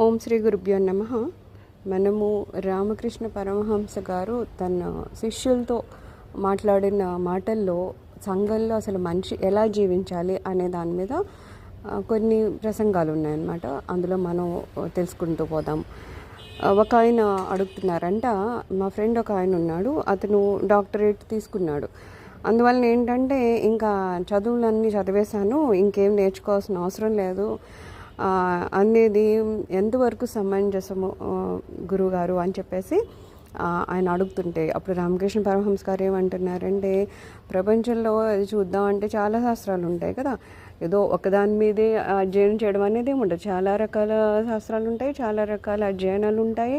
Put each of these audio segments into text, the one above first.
ఓం శ్రీ గురుభ్యో నమ. మనము రామకృష్ణ పరమహంస గారు తన శిష్యులతో మాట్లాడిన మాటల్లో సంఘంలో అసలు మనిషి ఎలా జీవించాలి అనే దాని మీద కొన్ని ప్రసంగాలు ఉన్నాయన్నమాట. అందులో మనం తెలుసుకుంటూ పోదాం. ఒక ఆయన అడుగుతున్నారంట మా ఫ్రెండ్ ఒక ఆయన ఉన్నాడు అతను డాక్టరేట్ తీసుకున్నాడు. అందువలన ఏంటంటే ఇంకా చదువులన్నీ చదివేశాను ఇంకేం నేర్చుకోవాల్సిన అవసరం లేదు. అనేది ఎంతవరకు సమంజసము గురువుగారు అని చెప్పేసి ఆయన అడుగుతుంటే అప్పుడు రామకృష్ణ పరమహంస్ గారు ఏమంటున్నారంటే ప్రపంచంలో అది చూద్దామంటే చాలా శాస్త్రాలు ఉంటాయి కదా. ఏదో ఒకదాని మీదే అధ్యయనం చేయడం అనేది ఏమి చాలా రకాల శాస్త్రాలు ఉంటాయి చాలా రకాల అధ్యయనాలు ఉంటాయి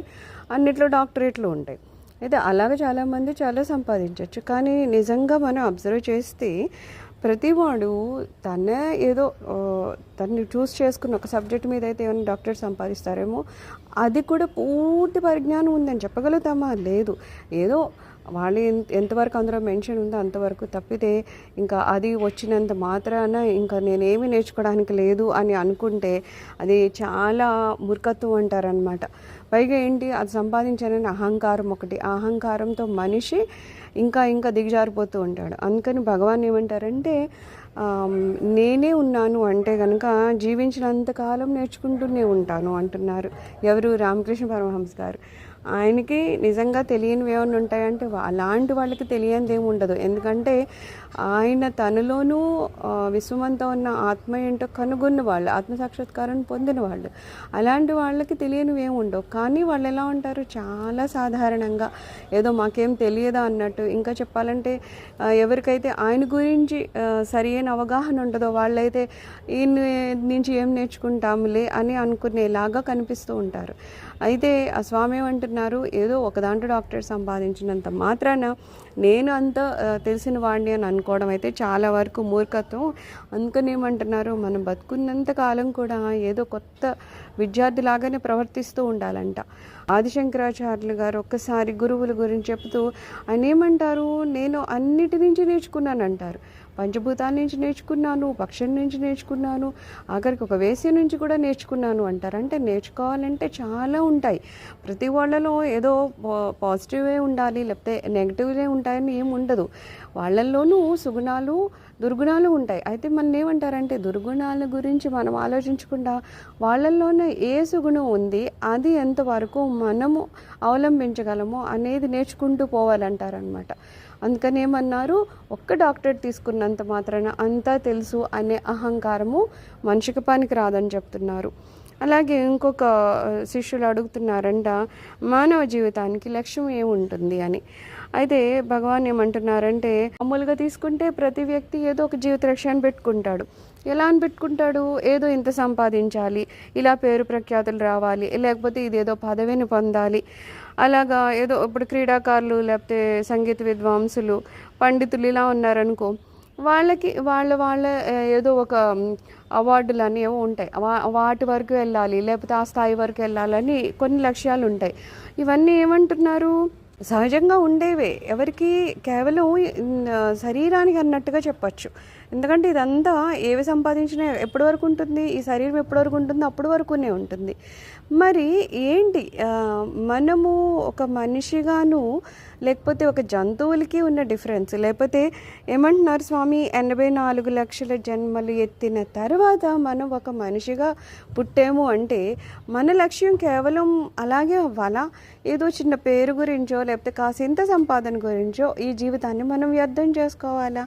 అన్నిట్లో డాక్టరేట్లు ఉంటాయి. అయితే అలాగ చాలామంది చాలా సంపాదించవచ్చు కానీ నిజంగా మనం అబ్జర్వ్ చేస్తే ప్రతివాడు తన ఏదో తను చూస్ చేసుకున్న ఒక సబ్జెక్ట్ మీద అయితే ఏమైనా డాక్టర్ సంపాదిస్తారేమో అది కూడా పూర్తి పరిజ్ఞానం ఉందని చెప్పగలుగుతామా? లేదు. ఏదో వాళ్ళు ఎంత ఎంతవరకు అందులో మెన్షన్ ఉందో అంతవరకు తప్పితే ఇంకా అది వచ్చినంత మాత్రాన ఇంకా నేనేమి నేర్చుకోవడానికి లేదు అని అనుకుంటే అది చాలా మూర్ఖత్వం అంటారనమాట పైగా ఏంటి అది సంపాదించానని అహంకారం ఒకటి. ఆ అహంకారంతో మనిషి ఇంకా ఇంకా దిగజారిపోతూ ఉంటాడు. అందుకని భగవాన్ ఏమంటారంటే నేనే ఉన్నాను అంటే కనుక జీవించినంత కాలం నేర్చుకుంటూనే ఉంటాను అంటున్నారు ఎవరు రామకృష్ణ పరమహంస గారు. ఆయనకి నిజంగా తెలియనివి ఏమైనా ఉంటాయంటే అలాంటి వాళ్ళకి తెలియనిది ఏమి ఉండదు. ఎందుకంటే ఆయన తనలోనూ విశ్వమంతా ఉన్న ఆత్మ ఏంటో కనుగొన్న వాళ్ళు ఆత్మ సాక్షాత్కారం పొందిన వాళ్ళు. అలాంటి వాళ్ళకి తెలియనివి ఏమి ఉండవు. కానీ వాళ్ళు ఎలా ఉంటారు? చాలా సాధారణంగా. ఏదో మాకేం తెలియదా అన్నట్టు. ఇంకా చెప్పాలంటే ఎవరికైతే ఆయన గురించి ఆ, సరి అయిన అవగాహన ఉంటుందో వాళ్ళైతే ఈయన నుంచి ఏం నేర్చుకుంటాములే అని అనుకునేలాగా కనిపిస్తూ ఉంటారు. అయితే ఆ స్వామి ఏమంటున్నారు ఏదో ఒక దాంట్లో డాక్టర్ సంపాదించినంత మాత్రాన నేను అంత తెలిసిన వాడిని అని అనుకోవడం అయితే చాలా వరకు మూర్ఖత్వం. అందుకని ఏమంటున్నారు మనం బతుకున్నంత కాలం కూడా ఏదో కొత్త విద్యార్థిలాగానే ప్రవర్తిస్తూ ఉండాలంట. ఆదిశంకరాచార్యులు గారు ఒక్కసారి గురువుల గురించి చెప్తూ ఆయన ఏమంటారు నేను అన్నిటి నుంచి నేర్చుకున్నాను అంటారు పంచభూతాల నుంచి నేర్చుకున్నాను పక్షం నుంచి నేర్చుకున్నాను ఆఖరికి ఒక వేసి నుంచి కూడా నేర్చుకున్నాను అంటారు అంటే నేర్చుకోవాలంటే చాలా ఉంటాయి. ప్రతి వాళ్ళలో ఏదో పా- పాజిటివే ఉండాలి లేకపోతే నెగిటివ్లే ఉంటాయని ఏం ఉండదు. వాళ్ళల్లోనూ సుగుణాలు దుర్గుణాలు ఉంటాయి. అయితే మన ఏమంటారంటే దుర్గుణాల గురించి మనం ఆలోచించకుండా వాళ్ళల్లోనే ఏ సుగుణం ఉంది అది ఎంతవరకు మనము అవలంబించగలమో అనేది నేర్చుకుంటూ పోవాలంటారనమాట. అందుకని ఏమన్నారు ఒక్క డాక్టర్ తీసుకున్నంత మాత్రాన అంతా తెలుసు అనే అహంకారము మనిషికి పనికి రాదని చెప్తున్నారు. అలాగే ఇంకొక శిష్యులు అడుగుతున్నారంట మానవ జీవితానికి లక్ష్యం ఏముంటుంది అని. అయితే భగవాన్ ఏమంటున్నారంటే మామూలుగా తీసుకుంటే ప్రతి వ్యక్తి ఏదో ఒక జీవిత లక్ష్యాన్ని పెట్టుకుంటాడు. ఎలా అని పెట్టుకుంటాడు? ఏదో ఇంత సంపాదించాలి ఇలా పేరు ప్రఖ్యాతులు రావాలి లేకపోతే ఇదేదో పదవిని పొందాలి. అలాగా ఏదో ఇప్పుడు క్రీడాకారులు లేకపోతే సంగీత విద్వాంసులు పండితులు ఇలా ఉన్నారనుకో వాళ్ళకి వాళ్ళ వాళ్ళ ఏదో ఒక అవార్డులు అని ఏవో ఉంటాయి. వాటి వరకు వెళ్ళాలి లేకపోతే ఆ స్థాయి వరకు వెళ్ళాలని కొన్ని లక్ష్యాలు ఉంటాయి. ఇవన్నీ ఏమంటున్నారు? సహజంగా ఉండేవే. ఎవరికి కేవలం శరీరానికి అన్నట్టుగా చెప్పచ్చు. ఎందుకంటే ఇదంతా ఏవి సంపాదించినా ఎప్పటి వరకు ఉంటుంది? ఈ శరీరం ఎప్పటి వరకు ఉంటుందో అప్పటి వరకునే ఉంటుంది. మరి ఏంటి? మనము ఒక మనిషిగాను లేకపోతే ఒక జంతువులకి ఉన్న డిఫరెన్స్. లేకపోతే ఏమంటున్నారు స్వామి ఎనభై నాలుగు లక్షల జన్మలు ఎత్తిన తర్వాత మనం ఒక మనిషిగా పుట్టాము అంటే మన లక్ష్యం కేవలం అలాగే అవ్వాలా? ఏదో చిన్న పేరు గురించో లేకపోతే కాసింత సంపాదన గురించో ఈ జీవితాన్ని మనం వ్యర్థం చేసుకోవాలా?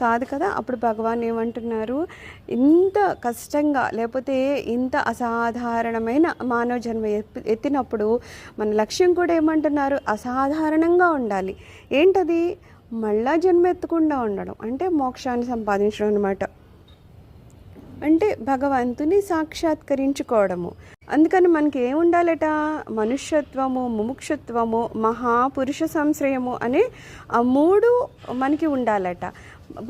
కాదు కదా అప్పుడు భగవాన్ ఏమంటున్నారు ఇంత కష్టంగా లేకపోతే ఇంత అసాధారణమైన మానవ జన్మ ఎత్తినప్పుడు మన లక్ష్యం కూడా ఏమంటున్నారు అసాధారణంగా ఉండాలి. ఏంటది? మళ్ళా జన్మ ఎత్తకుండా ఉండడం అంటే మోక్షాన్ని సంపాదించడం అనమాట అంటే భగవంతుని సాక్షాత్కరించుకోవడము. అందుకని మనకి ఏముండాలట మనుష్యత్వము ముముక్షత్వము మహాపురుష సంశ్రయము అనే ఆ మూడు మనకి ఉండాలట.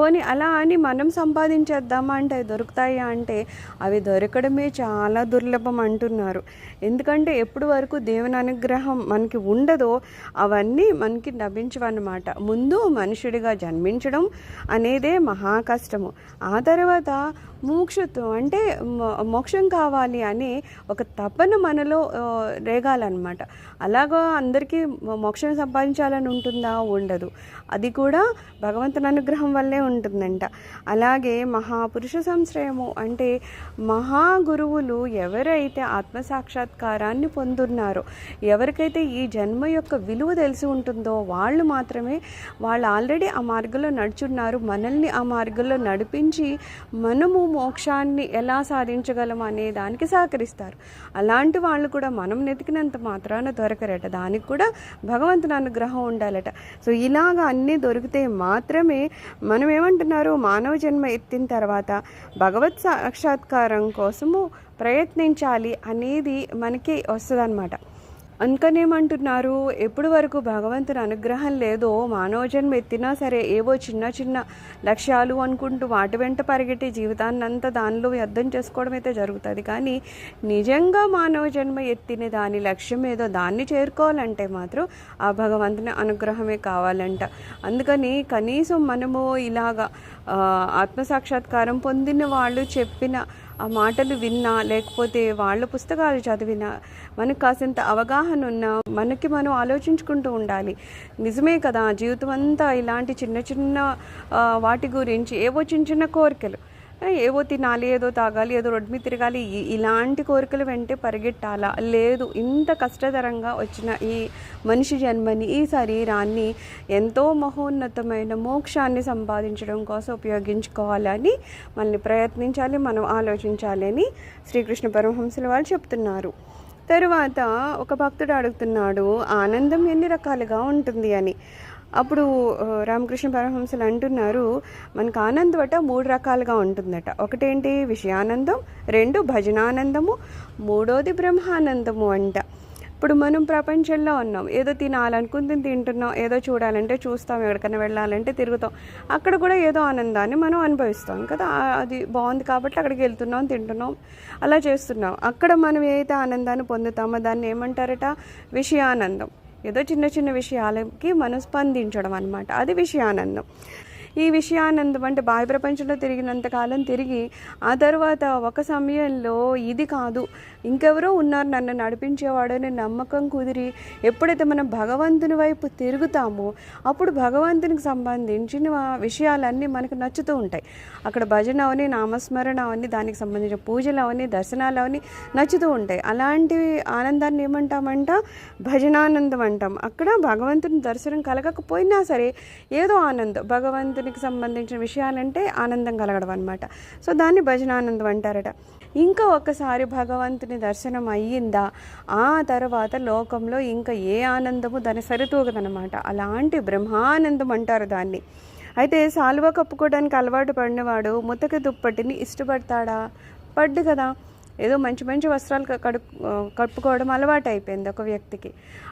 పోనీ అలా అని మనం సంపాదించేద్దామా అంటే దొరుకుతాయా అంటే అవి దొరకడమే చాలా దుర్లభం అంటున్నారు. ఎందుకంటే ఎప్పుడు వరకు దేవుని అనుగ్రహం మనకి ఉండదో అవన్నీ మనకి లభించవన్నమాట. ముందు మనుషుడిగా జన్మించడం అనేదే మహా కష్టము ఆ తర్వాత మోక్షత్వం అంటే మో- మోక్షం కావాలి అని ఒక ఒక తపన మనలో రేగాలన్నమాట. అలాగా అందరికీ మోక్షం సంపాదించాలని ఉంటుందా? ఉండదు. అది కూడా భగవంతుని అనుగ్రహం వల్లే ఉంటుందంట. అలాగే మహాపురుష సంశ్రయము అంటే మహా గురువులు ఎవరైతే ఆత్మ సాక్షాత్కారాన్ని పొందున్నారో ఎవరికైతే ఈ జన్మ యొక్క విలువ తెలిసి ఉంటుందో వాళ్ళు మాత్రమే వాళ్ళు ఆల్రెడీ ఆ మార్గంలో నడుచున్నారు. మనల్ని ఆ మార్గంలో నడిపించి మనము మోక్షాన్ని ఎలా సాధించగలం అనే దానికి సహకరిస్తారు. అలాంటి వాళ్ళు కూడా మనం నెతికినంత మాత్రాన దొరకరట. దానికి కూడా భగవంతుని అనుగ్రహం ఉండాలట. సో ఇలాగ అన్నీ దొరికితే మాత్రమే మనం ఏమంటున్నారు మానవ జన్మ ఎత్తిన తర్వాత భగవత్ సాక్షాత్కారం కోసము ప్రయత్నించాలి అనేది మనకి వస్తుందన్నమాట. అందుకనేమంటున్నారు ఎప్పటి వరకు భగవంతుని అనుగ్రహం లేదో మానవ జన్మ ఎత్తినా సరే ఏవో చిన్న చిన్న లక్ష్యాలు అనుకుంటూ వాటి వెంట పరిగెట్టి జీవితాన్ని అంతా దానిలో వ్యర్థం చేసుకోవడం అయితే జరుగుతుంది. కానీ నిజంగా మానవ జన్మ ఎత్తిన దాని లక్ష్యం ఏదో దాన్ని చేరుకోవాలంటే మాత్రం ఆ భగవంతుని అనుగ్రహమే కావాలంట. అందుకని కనీసం మనము ఇలాగా ఆత్మసాక్షాత్కారం పొందిన వాళ్ళు చెప్పిన ఆ మాటలు విన్నా లేకపోతే వాళ్ళ పుస్తకాలు చదివినా మనకు కాసింత అవగాహన ఉన్నా మనకి మనం ఆలోచించుకుంటూ ఉండాలి. నిజమే కదా జీవితం అంతా ఇలాంటి చిన్న చిన్న వాటి గురించి ఏవో చిన్న చిన్న కోరికలు. ఏవో తినాలి ఏదో తాగాలి ఏదో రొడ్మి తిరగాలి ఇలాంటి కోరికలు వెంటే పరిగెట్టాలా? లేదు ఇంత కష్టతరంగా వచ్చిన ఈ మనిషి జన్మని ఈ శరీరాన్ని ఎంతో మహోన్నతమైన మోక్షాన్ని సంపాదించడం కోసం ఉపయోగించుకోవాలని మనల్ని ప్రయత్నించాలి మనం ఆలోచించాలి అని శ్రీకృష్ణ పరమహంసుల వాళ్ళు చెప్తున్నారు. తరువాత ఒక భక్తుడు అడుగుతున్నాడు ఆనందం ఎన్ని రకాలుగా ఉంటుంది అని. అప్పుడు రామకృష్ణ పరమహంసలు అంటున్నారు మనకు ఆనందం అట మూడు రకాలుగా ఉంటుందట. ఒకటేంటి? విషయానందం రెండు భజనానందము మూడోది బ్రహ్మానందము అంట. ఇప్పుడు మనం ప్రపంచంలో ఉన్నాం. ఏదో తినాలనుకుంది తింటున్నాం. ఏదో చూడాలంటే చూస్తాం. ఎక్కడికైనా వెళ్ళాలంటే తిరుగుతాం. అక్కడ కూడా ఏదో ఆనందాన్ని మనం అనుభవిస్తాం కదా. అది బాగుంది కాబట్టి అక్కడికి వెళ్తున్నాం తింటున్నాం. అలా చేస్తున్నాం. అక్కడ మనం ఏదైతే ఆనందాన్ని పొందుతామో దాన్ని ఏమంటారట? విషయానందం. ఏదో చిన్న చిన్న విషయాలకి మనం స్పందించడం అనమాట అది విషయానందం. ఈ విషయానందం అంటే బాహ్య ప్రపంచంలో తిరిగినంతకాలం తిరిగి ఆ తర్వాత ఒక సమయంలో ఇది కాదు. ఇంకెవరో ఉన్నారు నన్ను నడిపించేవాడని నమ్మకం కుదిరి ఎప్పుడైతే మనం భగవంతుని వైపు తిరుగుతామో అప్పుడు భగవంతునికి సంబంధించిన విషయాలన్నీ మనకు నచ్చుతూ ఉంటాయి. అక్కడ భజన అవని నామస్మరణ అవని దానికి సంబంధించిన పూజలు అవని దర్శనాలు అవని నచ్చుతూ ఉంటాయి. అలాంటి ఆనందాన్ని ఏమంటామంట? భజనానందం అంటాం. అక్కడ భగవంతుని దర్శనం కలగకపోయినా సరే ఏదో ఆనందం. భగవంతునికి సంబంధించిన విషయాలంటే ఆనందం కలగడం అనమాట సో దాన్ని భజనానందం అంటారట. ఇంకా ఒకసారి భగవంతుని దర్శనం అయ్యిందా ఆ తర్వాత లోకంలో ఇంకా ఏ ఆనందము దాని సరితూగదనమాట అలాంటి బ్రహ్మానందం అంటారు దాన్ని. అయితే సాల్వ కప్పుకోవడానికి అలవాటు పడినవాడు ముతక దుప్పటిని ఇష్టపడతాడా? పడ్డు కదా. ఏదో మంచి మంచి వస్త్రాలు కడు కప్పుకోవడం అలవాటు అయిపోయింది ఒక వ్యక్తికి.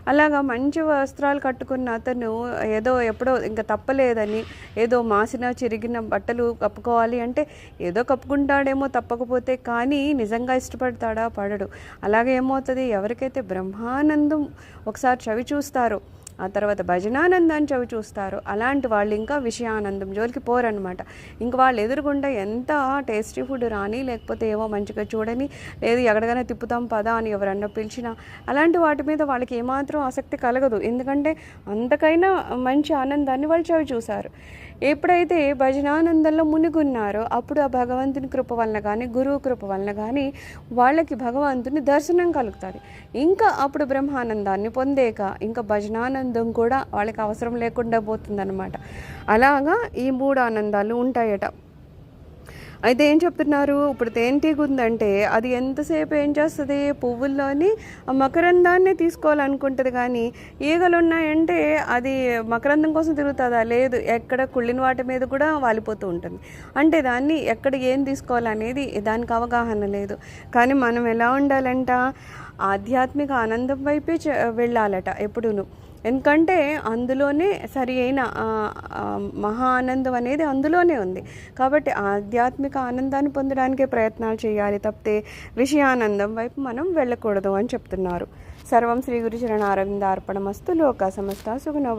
అలాగా మంచి వస్త్రాలు కట్టుకున్న అతను ఏదో ఎప్పుడో ఇంకా తప్పలేదని ఏదో మాసిన చిరిగిన బట్టలు కప్పుకోవాలి అంటే ఏదో కప్పుకుంటాడేమో తప్పకపోతే కానీ నిజంగా ఇష్టపడతాడా? పడడు. అలాగే ఏమవుతుంది? ఎవరికైతే బ్రహ్మానందం ఒకసారి చవి చూస్తారో ఆ తర్వాత భజనానందాన్ని చవి చూస్తారు. అలాంటి వాళ్ళు ఇంకా విషయానందం జోలికి పోరనమాట ఇంక వాళ్ళు ఎదురుగుండా ఎంత టేస్టీ ఫుడ్ రాని లేకపోతే ఏమో మంచిగా చూడని లేదు ఎక్కడికైనా తిప్పుతాం పదా అని ఎవరన్నా పిలిచినా అలాంటి వాటి మీద వాళ్ళకి ఏమాత్రం ఆసక్తి కలగదు. ఎందుకంటే అంతకైనా మంచి ఆనందాన్ని వాళ్ళు చవి చూశారు. ఎప్పుడైతే భజనానందంలో మునిగున్నారో అప్పుడు ఆ భగవంతుని కృప వలన కానీ గురువు కృప వలన కానీ వాళ్ళకి భగవంతుని దర్శనం కలుగుతుంది. ఇంకా అప్పుడు బ్రహ్మానందాన్ని పొందేక ఇంకా భజనానందం కూడా వాళ్ళకి అవసరం లేకుండా పోతుందన్నమాట. అలాగా ఈ మూడు ఆనందాలు ఉంటాయట. అయితే ఏం చెప్తున్నారు? ఇప్పుడు తేనెటీగ ఉందంటే అది ఎంతసేపు ఏం చేస్తుంది? పువ్వుల్లోని మకరందాన్ని తీసుకోవాలనుకుంటుంది కానీ ఈగలు ఉన్నాయంటే అది మకరందం కోసం తిరుగుతుందా? లేదు ఎక్కడ కుళ్ళిన వాటి మీద కూడా వాలిపోతూ ఉంటుంది. అంటే దాన్ని ఎక్కడ ఏం తీసుకోవాలనేది దానికి అవగాహన లేదు. కానీ మనం ఎలా ఉండాలంట? ఆధ్యాత్మిక ఆనందం వైపే వెళ్ళాలట ఎప్పుడూను. ఎందుకంటే అందులోనే సరి అయిన మహా ఆనందం అనేది అందులోనే ఉంది. కాబట్టి ఆధ్యాత్మిక ఆనందాన్ని పొందడానికే ప్రయత్నాలు చేయాలి తప్పితే విషయానందం వైపు మనం వెళ్ళకూడదు అని చెప్తున్నారు. సర్వం శ్రీ గురు చరణ అరవింద అర్పణమస్తు లోక సమస్త సుగుణో